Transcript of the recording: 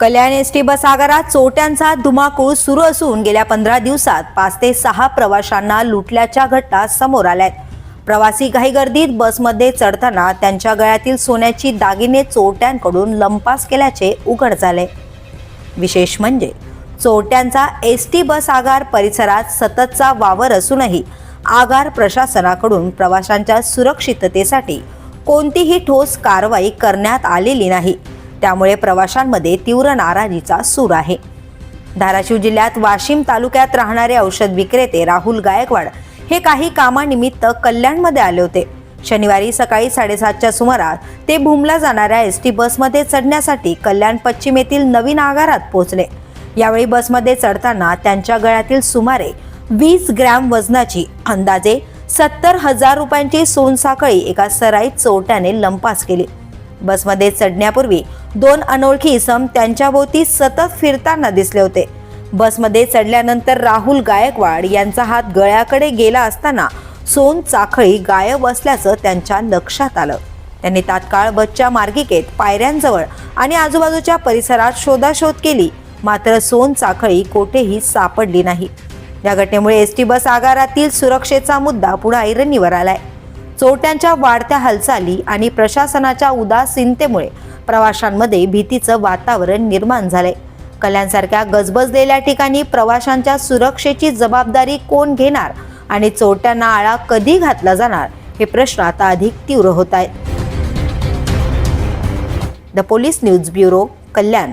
कल्याण S T bus आगारात चोरट्यांचा धुमाकूळ सुरू असून गेल्या पंधरा दिवसात पाच ते सहा प्रवाशांना लुटल्याच्या घटना समोर आल्यात प्रवासी घाईगर्दीत बसमध्ये चढताना त्यांच्या गळ्यातील सोन्याची दागिने चोरट्यांकडून लंपास केल्याचे उघड झाले. विशेष म्हणजे चोरट्यांचा एस टी बस आगार परिसरात सततचा वावर असूनही आगार प्रशासनाकडून प्रवाशांच्या सुरक्षिततेसाठी कोणतीही ठोस कारवाई करण्यात आलेली नाही. त्यामुळे प्रवाशांमध्ये तीव्र नाराजीचा सूर आहे. धाराशिव जिल्ह्यात वाशिम तालुक्यात राहणारे औषध विक्रेते राहुल गायकवाड हे काही कामानिमित्त कल्याणमध्ये आले होते. शनिवारी सकाळी साडेसातच्या सुमारास ते भूमला जाणाऱ्या एस टी बसमध्ये चढण्यासाठी कल्याण पश्चिम येथील नवीन आगारात पोहोचले. यावेळी बसमध्ये चढताना त्यांच्या गळ्यातील सुमारे वीस ग्रॅम वजनाची अंदाजे सत्तर हजार रुपयांची सोनसाखळी एका सराईत चोरट्याने लंपास केली. बसमध्ये चढण्यापूर्वी दोन अनोळखी इसम त्यांच्याभोवती सतत फिरताना दिसले होते. बसमध्ये चढल्यानंतर राहुल गायकवाड यांचा हात गळ्याकडे गेला असताना सोन चाखळी गायब असल्याचं त्यांच्या लक्षात आलं. त्यांनी तात्काळ बसच्या मार्गिकेत पायऱ्यांजवळ आणि आजूबाजूच्या परिसरात शोधाशोध केली. मात्र सोन चाखळी कोठेही सापडली नाही. या घटनेमुळे एस टी बस आगारातील सुरक्षेचा मुद्दा पुन्हा ऐरणीवर आलाय. चोरट्यांच्या वाढत्या हालचाली आणि प्रशासनाच्या उदासीनतेमुळे प्रवाशांमध्ये भीतीचं वातावरण निर्माण झालंय. कल्याणसारख्या गजबजलेल्या ठिकाणी प्रवाशांच्या सुरक्षेची जबाबदारी कोण घेणार आणि चोरट्यांना आळा कधी घातला जाणार हे प्रश्न आता अधिक तीव्र होत आहेत. The police news bureau Kalyan.